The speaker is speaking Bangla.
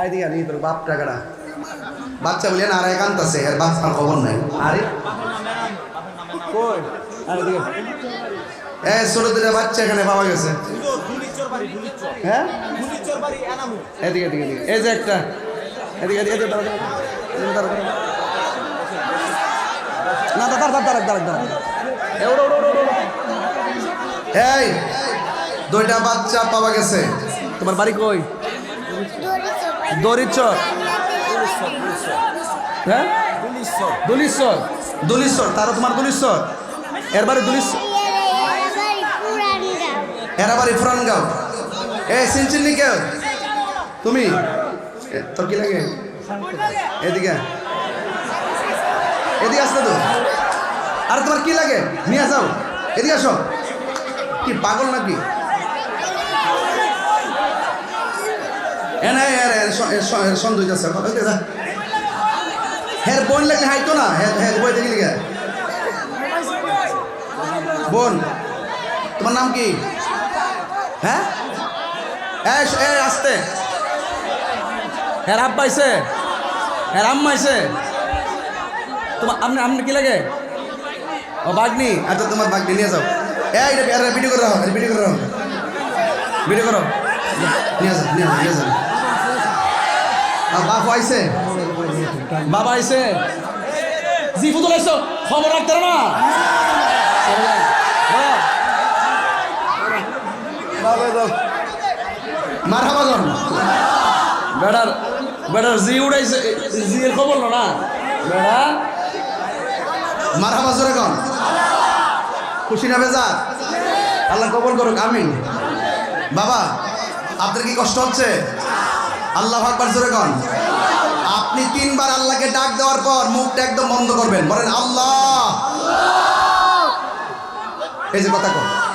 আয় আনি তোর বাপ টাকাটা বাচ্চা বলিয়া না আর একান্ত আছে আর খবর নাই। আরে? এ ছোট দুটা বাচ্চা এখানে পাওয়া গেছে। হ্যাঁ? এদিকে এদিকে এদিকে। এই যে একটা। এদিকে। না দাঁড়া দাঁড়া দাঁড়া দাঁড়া দাঁড়া। এ, ওড়ো, ওড়ো, ওড়ো, ওড়ো। এই দুইটা বাচ্চা পাওয়া গেছে। তোমার বাড়ি কই? দরিচর হ্যাঁ? দুলিশ্বর। দুলিশ্বর, তারও তোমার দুলিশ্বর? এর বাড়ি দুলিশ্বর। এরা বাড়ি ফুরানগাঁও এ সিনচিনি কেউ তুমি? তোর কি লাগে? এদিকে এদিকে আসতে তো। আরে তোমার কি লাগে? নিয়ে যাও। এদিকে আসো। কি পাগল নাকি এ না এর সন্দেহ আছে হের বোন লাগলে হাইতো না। হের হের বই দেখি বোন, তোমার নাম কি? হ্যাঁ? এ আসতে। হ্যাঁ আব্বা আইছে। হ্যাঁ আম্মা আইছে। তোমার, আপনি আপনি কি লাগে? ও, বাগনি। আচ্ছা তোমার বাগনি, নিয়ে যাও। এ, এটা ভিডিও করে রাখো ভিডিও করে রাখো। ভিডিও করো। নিয়ে যাও নিয়ে যাও নিয়ে যাও। বাপ আইছে? বাবা আইছে? জি, ফুতুল আইছো? খবর রাখতে না? জি জি এর খবর না। বেড়া। খুশি না বেজা আল্লাহ কবল করুক, আমিন। বাবা, আপনার কি কষ্ট হচ্ছে? আল্লাহ আকবার জোরে কন। আপনি তিনবার আল্লাহকে ডাক দেওয়ার পর মুখটা একদম বন্ধ করবেন। বলেন, আল্লাহ। এই যে কথা কন।